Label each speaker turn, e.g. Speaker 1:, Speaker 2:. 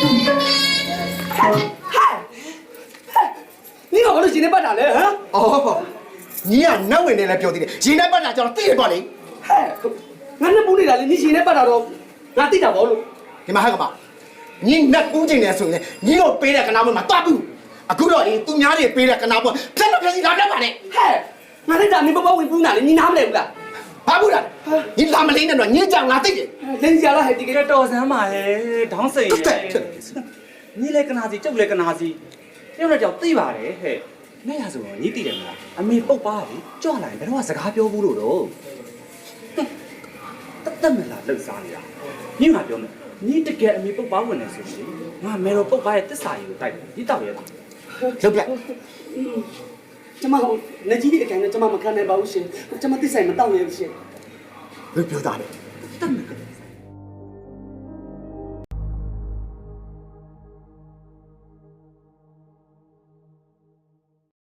Speaker 1: ဟဲ့နင်ကဘာလို့ရှင်နေပတ်တာလဲဟမ်
Speaker 2: အော်ပေါ့ညီကနတ်ဝင်နေလဲပြောသေးတယ်ရင်နဲ့ပတ်တာကျွန်တော်သိတယ်ပေါ့လေဟ
Speaker 1: ဲ့ငါနဲ့ပူးနေတာလေနင်ရှင်နေပတ်တာတော့ငါသိတာပေါ့လို့
Speaker 2: ဒီမှာဟဲ့ကမညီနတ်ပူးကျင်နေဆိုရင်ညီတို့ပေးတဲ့ကနာမမှာတွားပူးအခုတော့လေသူများတွေပေးတဲ့ကနာပေါ်ဖြတ်လို့ဖြတ်စီလာတတ်ပါနဲ့
Speaker 1: ဟဲ့ငါနဲ့ဒါနင်ပပဝင်ပူးနာလေနင်နားမလဲဘူးလား
Speaker 2: ဘာဘူးလားညီလာမလေးနဲ့တော့ညင်ကြောင်ငါသိတယ်
Speaker 1: လိမ့်ကြလားဟဲ့ဒီကလ
Speaker 3: ေးတော်စမ်းပါလေဒေါင်းစိန်ရဲ့ညီလေကနာစီကျုပ်လေကနာစီတယောက်နဲ့တယောက်သိပါတယ်ဟဲ့နဲ့ရဆိုတော့ညီသိတယ်မလားအမေပုတ်ပါပြီကြွလာရင်ဘယ်တော့မှစကားပြောဘူးလို့တော့တတ်တတ်မလားလှုပ်ရှားနေတာညီကပြောမယ်ညီတကယ်အမေပုတ်ပါဝင်နေဆိုရင်ငါမေတော်ပုတ်ပါရဲ့တစ္ဆာကြီးကိုတိုက်တယ်ဒီတောက်ရဲ့လောက်ပ
Speaker 2: ြ
Speaker 1: ကျမဟိုငကြီးတွေအတိုင်းနဲ့ကျမမခံနိုင်ပါဘူးရှင်ကျမသိဆိုင်မတောင့်ရဘူးရှင်
Speaker 2: ဘယ်ပြောတာလဲ
Speaker 3: တတ်မယ်